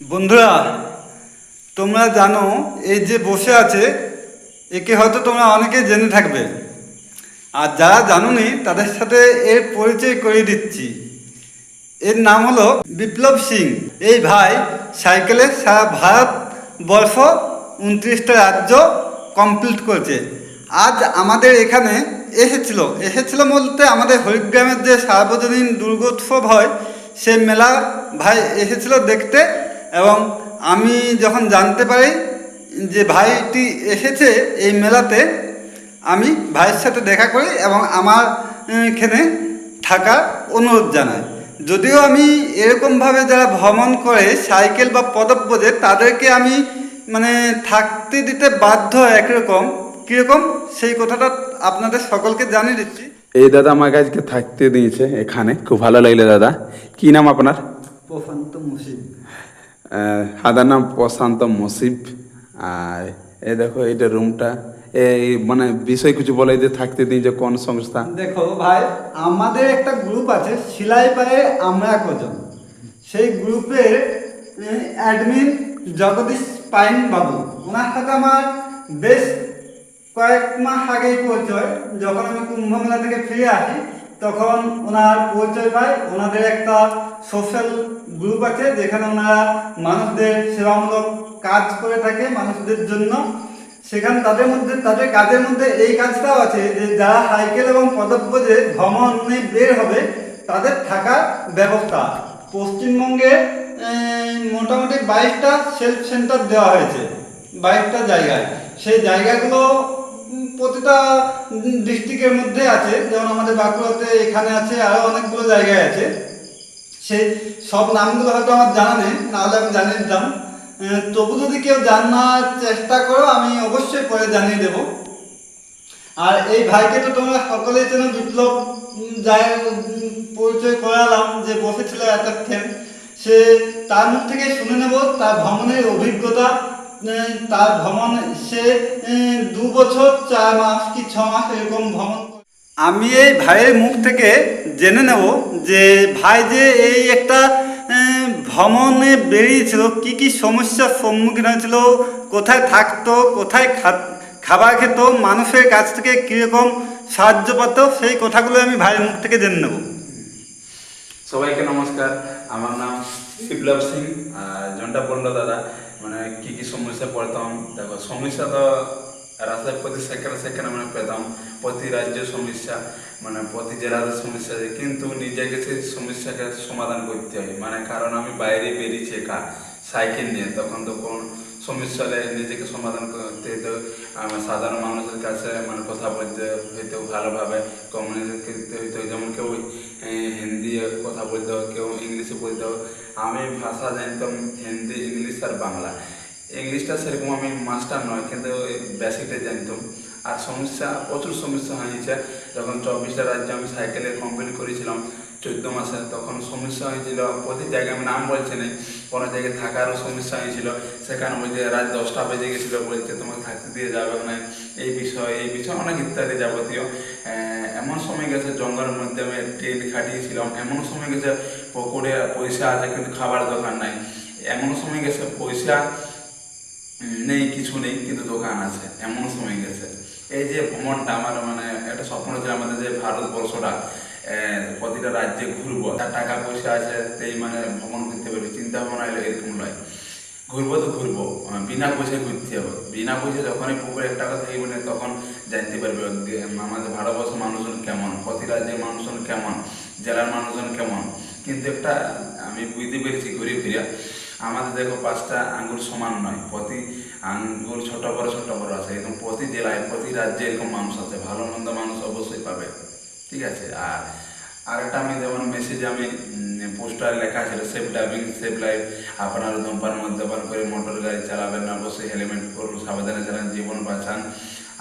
বন্ধুরা, তোমরা জানো, এই যে বসে আছে, একে হয়তো তোমরা অনেকে জেনে থাকবে। আর যারা জানোনি, তাদের সাথে এর পরিচয় করিয়ে দিচ্ছি। এর নাম হলো বিপ্লব সিং। এই ভাই সাইকেলে সারা ভারতবর্ষ উনত্রিশটা রাজ্য কমপ্লিট করেছে। আজ আমাদের এখানে এসেছিল। এসেছিল বলতে আমাদের হরিগ্রামের যে সার্বজনীন দুর্গোৎসব হয় সে মেলা ভাই এসেছিল দেখতে। এবং আমি যখন জানতে পারি যে ভাইটি এসেছে এই মেলাতে আমি ভাইয়ের সাথে দেখা করি এবং আমার এখানে থাকার অনুরোধ জানাই। যদিও আমি এরকমভাবে যারা ভ্রমণ করে সাইকেল বা পদব্রজে তাদেরকে আমি মানে থাকতে দিতে বাধ্য একরকম। কীরকম? সেই কথাটা আপনাদের সকলকে জানিয়ে দিচ্ছি। এই দাদা আমাকে আজকে থাকতে দিয়েছে এখানে। খুব ভালো লাগল দাদা। কি নাম আপনার? প্রশান্ত মুসিদ দাদার নাম প্রশান্ত মসিব। আর এই দেখো, এইটা রুমটা এই মানে বিষয় কিছু বলে যে থাকতে দিন যে কোন সংস্থা? দেখো ভাই, আমাদের একটা গ্রুপ আছে সিলাই পারে আমরা কজন। সেই গ্রুপের অ্যাডমিন জগদীশ পাইন বাবু ওনার সাথে আমার বেশ কয়েক মাস আগেই পরিচয়, যখন আমি কুম্ভ মেলা থেকে ফিরে আসি। তখন ওনার পরিচয় পাই ওনাদের একটা সোশ্যাল গ্রুপ আছে, যেখানে ওনারা মানুষদের সেবামূলক কাজ করে থাকে মানুষদের জন্য। সেখানে তাদের মধ্যে, তাদের কাজের মধ্যে এই কাজটাও আছে যে, যারা সাইকেল এবং পদব্রজে ভ্রমণে বের হবে, তাদের থাকার ব্যবস্থা। পশ্চিমবঙ্গে মোটামুটি বাইশটা সেলফ সেন্টার দেওয়া হয়েছে, বাইশটা জায়গায়। সেই জায়গাগুলো প্রতিটা ডিস্ট্রিক্টের মধ্যে আছে। যেমন আমাদের বাঁকুড়াতে এখানে আছে আরও অনেকগুলো জায়গায় আছে। সেই সব নামগুলো হয়তো আমার জানা নেই, নাহলে আমি জানিয়ে দিতাম। তবু যদি কেউ জানার চেষ্টা করো, আমি অবশ্যই পরে জানিয়ে দেব। আর এই ভাইকে তো তোমরা সকলেই যেন বিপ্লব যাই পরিচয় করালাম যে বসেছিল এতক্ষণ সে তার মুখ থেকে শুনে নেব, তার ভ্রমণের অভিজ্ঞতা তার ভ্রমণ সে দু বছর চার মাস কি ছ মাস এরকম ভ্রমণ আমি এই ভাইয়ের মুখ থেকে জেনে নেব যে ভাই যে এই একটা ভ্রমণে বেরিয়েছিল কি কি সমস্যার সম্মুখীন হয়েছিল কোথায় থাকতো কোথায় খা- খাবার খেত মানুষের কাছ থেকে কীরকম সাহায্য পেত সেই কথাগুলো আমি ভাইয়ের মুখ থেকে জেনে নেব। সবাইকে নমস্কার আমার নাম বিপ্লব সিং আর জনটা বলল দাদা। মানে কি কি সমস্যা পড়তাম? দেখো, সমস্যা তো রাস্তায় প্রতি সেকেন্ড সেকেন্ড মানে পেতাম, প্রতি রাজ্যের সমস্যা মানে প্রতি জেলার সমস্যা কিন্তু নিজেকে সেই সমস্যাকে সমাধান করতে হয়। মানে কারণ আমি বাইরে বেরিয়েছি একা, সাইকেল নিয়ে। তখন তো কোন সমস্যা হলে নিজেকে সমাধান করতে হতো সাধারণ মানুষের কাছে মানে কথা বলতে হইতো ভালোভাবে কমিউনিকেট করতে হইতো। যেমন কেউ হিন্দি কথা বলতে হবে কেউ ইংলিশে বলতে হবে আমি ভাষা জানতাম হিন্দি, ইংলিশ আর বাংলা। ইংলিশটা সেরকম আমি মাস্টার নয়, কিন্তু বেসিকটা জানতাম। আর সমস্যা, প্রচুর সমস্যা হয়েছে। যখন চব্বিশটা রাজ্যে আমি সাইকেলে কমপ্লিট করেছিলাম চোদ্দ মাসে তখন সমস্যা হয়েছিল, প্রতি জায়গায় আমি নাম বলছি না কোনো জায়গায় থাকারও সমস্যা হয়েছিল। সেখানে বলছে রাত দশটা বেজে গেছিল, বলছে তোমাকে থাকতে দিয়ে যাবে না, এই বিষয় এই বিষয়, অনেক ইত্যাদি যাবতীয়। এমন সময় গেছে, জঙ্গলের মধ্যে আমি ট্রেন খাটিয়েছিলাম। এমন সময় গেছে পকোড়ে পয়সা আছে, কিন্তু খাবার দোকান নাই। এমন সময় গেছে, পয়সা নেই, কিছু নেই, কিন্তু দোকান আছে। এমন সময় গেছে। এই যে ভ্রমণটা আমার মানে একটা স্বপ্ন ছিল আমাদের যে ভারতবর্ষটা। প্রতিটা রাজ্যে ঘুরবো, তার টাকা পয়সা আছে, সেই মানে ভ্রমণ করতে পারবে চিন্তা ভাবনা এলো এরকম নয়। ঘুরবো তো ঘুরবো বিনা পয়সায় ঘুরতে হবে। বিনা পয়সা যখনই পুকুরে এক টাকা থাকবে না তখন জানতে পারবে আমাদের ভারতবর্ষের মানুষজন কেমন, প্রতি রাজ্যের মানুষজন কেমন, জেলার মানুষজন কেমন। কিন্তু একটা, আমি বুঝতে পেরেছি ঘুরে ফিরে, আমাদের দেখো পাঁচটা আঙ্গুল সমান নয়, প্রতি আঙ্গুল ছোট বড় ছোট বড় আছে এরকম প্রতি জেলায়, প্রতি রাজ্যে এরকম মানুষ আছে, ভালো মন্দ মানুষ অবশ্যই পাবে। ঠিক আছে, আর আরেকটা আমি যেমন মেসেজে আমি পোস্টার লেখা ছিল সেফ ড্রাইভিং সেফ লাইফ আপনার ধূমপান মদ্যপান করে মোটর গাড়ি চালাবেন না, অবশ্যই হেলমেট করুন সাবধানে চালান, জীবন বাঁচান।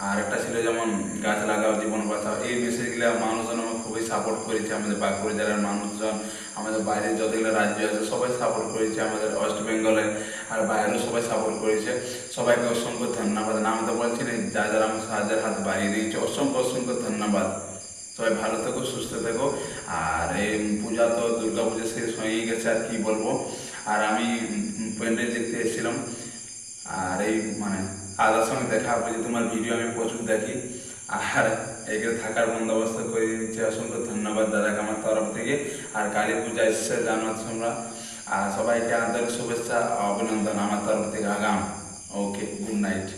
আর একটা ছিল যেমন গাছ লাগাও, জীবন বাঁচাও, এই মেসেজগুলো মানুষজন আমার খুবই সাপোর্ট করেছে, আমাদের বাঁকুড়া জেলার মানুষজন, আমাদের বাইরের যতগুলো রাজ্য আছে, সবাই সাপোর্ট করেছে, আমাদের ওয়েস্ট বেঙ্গলে আর বাইরেও সবাই সাপোর্ট করেছে। সবাইকে অসংখ্য ধন্যবাদ। নাম তো বলছি না যা যারা আমার সাহায্যের হাত বাড়িয়ে দিয়েছে, অসংখ্য অসংখ্য ধন্যবাদ। সবাই ভালো থেকো, সুস্থ থেকো। আর এই পূজা তো দুর্গা পূজা শেষ হয়েই গেছে, আর কি বলব? আর আমি ব্যান্ডেজ দেখতে এসেছিলাম। আর এই মানে আদার সঙ্গে দেখা যে তোমার ভিডিও আমি প্রচুর দেখি। আর এখানে থাকার বন্দোবস্ত করে দিচ্ছে অসংখ্য ধন্যবাদ দাদাকে আমার তরফ থেকে। আর কালী পূজা এসছে জানাচ্ছি আমরা আর সবাইকে আন্তরিক শুভেচ্ছা, অভিনন্দন আমার তরফ থেকে, আগাম। Okay, good night.